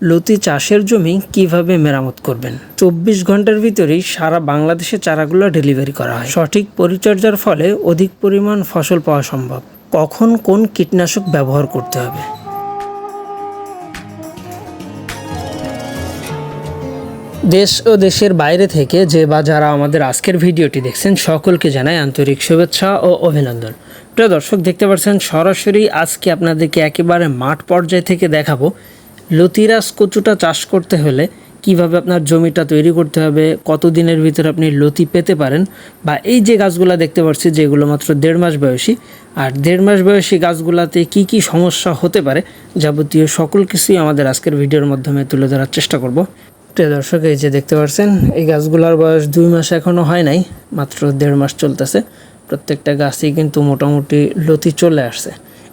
লতি চাষের জমি কীভাবে মেরামত করবেন? চব্বিশ ঘণ্টার ভিতরেই সারা বাংলাদেশে চারাগুলো ডেলিভারি করা হয়। সঠিক পরিচর্যার ফলে অধিক পরিমাণ ফসল পাওয়া সম্ভব। কখন কোন কীটনাশক ব্যবহার করতে হবে? দেশ ও দেশের বাইরে থেকে যে বা যারা আমাদের আজকের ভিডিওটি দেখছেন, সকলকে জানাই আন্তরিক শুভেচ্ছা ও অভিনন্দন। প্রিয় দর্শক, দেখতে পাচ্ছেন সরাসরি আজকে আপনাদেরকে একেবারে মাঠ পর্যায় থেকে দেখাবো লতিরাজ কচুটা চাষ করতে হলে কীভাবে আপনার জমিটা তৈরি করতে হবে, কতদিনের ভিতরে আপনি লতি পেতে পারেন বা এই যে গাছগুলো দেখতে পাচ্ছি যেগুলো মাত্র দেড় মাস বয়সী, আর দেড় মাস বয়সী গাছগুলাতে কি কি সমস্যা হতে পারে যাবতীয় সকল কিছুই আমাদের আজকের ভিডিওর মাধ্যমে তুলে ধরার চেষ্টা করব। প্রিয় দর্শক, এই যে দেখতে পাচ্ছেন, এই গাছগুলোর বয়স দুই মাস এখনও হয় নাই, মাত্র দেড় মাস চলতেছে। প্রত্যেকটা গাছই কিন্তু মোটামুটি লতি চলে আসছে।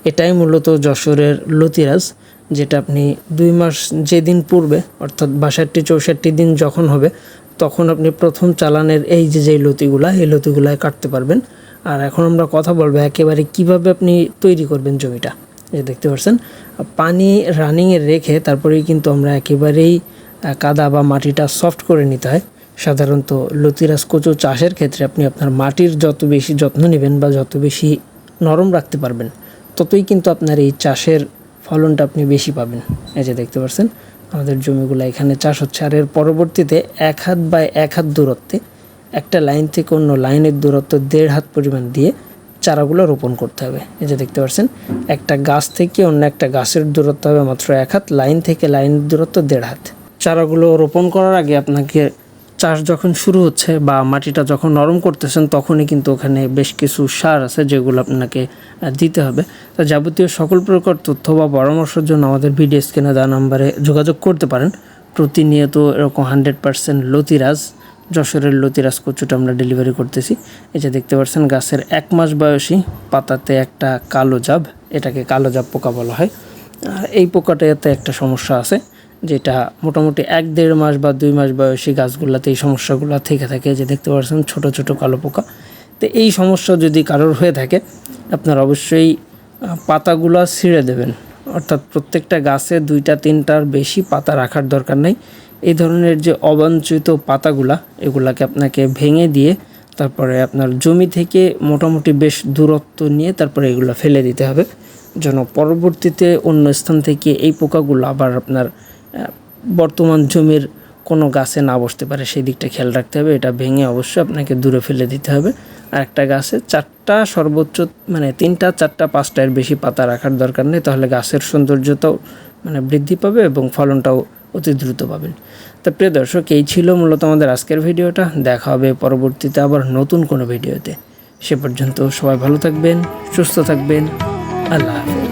এটাই মূলত যশোরের লতিরাজ। যেটা আপনি দুই মাস যেদিন পূর্বে, অর্থাৎ বাষট্টি চৌষট্টি দিন যখন হবে, তখন আপনি প্রথম চালানের এই যে যেই লতিগুলা, এই লতিগুলায় কাটতে পারবেন। আর এখন আমরা কথা বলব একেবারে কীভাবে আপনি তৈরি করবেন জমিটা। এই দেখতে পাচ্ছেন, পানি রানিংয়ে রেখে তারপরেই কিন্তু আমরা একেবারেই কাদা বা মাটিটা সফট করে নিতে হয়। সাধারণত লতিরাজ কচু চাষের ক্ষেত্রে আপনি আপনার মাটির যত বেশি যত্ন নেবেন বা যত বেশি নরম রাখতে পারবেন, ততই কিন্তু আপনার এই চাষের ফলনটা আপনি বেশি পাবেন। এই যে দেখতে পাচ্ছেন আমাদের জমিগুলো এখানে চাষ হচ্ছে। আর এর পরবর্তীতে এক হাত বা এক হাত দূরত্বে, একটা লাইন থেকে অন্য লাইনের দূরত্ব দেড় হাত পরিমাণ দিয়ে চারাগুলো রোপণ করতে হবে। এই যে দেখতে পাচ্ছেন একটা গাছ থেকে অন্য একটা গাছের দূরত্ব হবে মাত্র এক হাত, লাইন থেকে লাইনের দূরত্ব দেড় হাত। চারাগুলো রোপণ করার আগে আপনাকে চাষ যখন শুরু হচ্ছে বা মাটিটা যখন নরম করতেছেন, তখনই কিন্তু ওখানে বেশ কিছু সার আছে যেগুলো আপনাকে দিতে হবে। তো যাবতীয় সকল প্রকার তথ্য বা পরামর্শের জন্য আমাদের ভিডিও স্ক্রিনে দেওয়া নাম্বারে যোগাযোগ করতে পারেন। প্রতিনিয়ত এরকম হান্ড্রেড পার্সেন্ট লতিরাজ, যশোরের লতিরাজ কচুটা আমরা ডেলিভারি করতেছি। এই যে দেখতে পাচ্ছেন, গাছের এক মাস বয়সী, পাতাতে একটা কালো জাব, এটাকে কালো জাব পোকা বলা হয়। আর এই পোকাটাতে একটা সমস্যা আছে যেটা মোটামুটি এক দেড় মাস বা দুই মাস বয়সী গাছগুলোতে এই সমস্যাগুলো থেকে থাকে, যে দেখতে পাচ্ছেন ছোট ছোট কালো পোকা। তো এই সমস্যা যদি কারোর হয়ে থাকে, আপনার অবশ্যই পাতাগুলো ছিঁড়ে দেবেন। অর্থাৎ প্রত্যেকটা গাছে দুইটা, তিনটার বেশি পাতা রাখার দরকার নেই। এই ধরনের যে অবাঞ্ছিত পাতাগুলা, এগুলাকে আপনাকে ভেঙে দিয়ে তারপরে আপনার জমি থেকে মোটামুটি বেশ দূরত্ব নিয়ে তারপরে এগুলো ফেলে দিতে হবে। যেন পরবর্তীতে অন্য স্থান থেকে এই পোকাগুলো আবার আপনার বর্তমান জমির কোনো গাছে না বসতে পারে, সেই দিকটা খেয়াল রাখতে হবে। এটা ভেঙে অবশ্যই আপনাকে দূরে ফেলে দিতে হবে। আর একটা গাছে চারটা সর্বোচ্চ মানে তিনটা, চারটা, পাঁচটা এর বেশি পাতা রাখার দরকার নেই, তাহলে গাছের সৌন্দর্যতাও মানে বৃদ্ধি পাবে এবং ফলনটাও অতি দ্রুত পাবেন। তো প্রিয় দর্শক, এই ছিল মূলত আমাদের আজকের ভিডিওটা। দেখা হবে পরবর্তীতে আবার নতুন কোনো ভিডিওতে। সে পর্যন্ত সবাই ভালো থাকবেন, সুস্থ থাকবেন। আল্লাহ হাফেজ।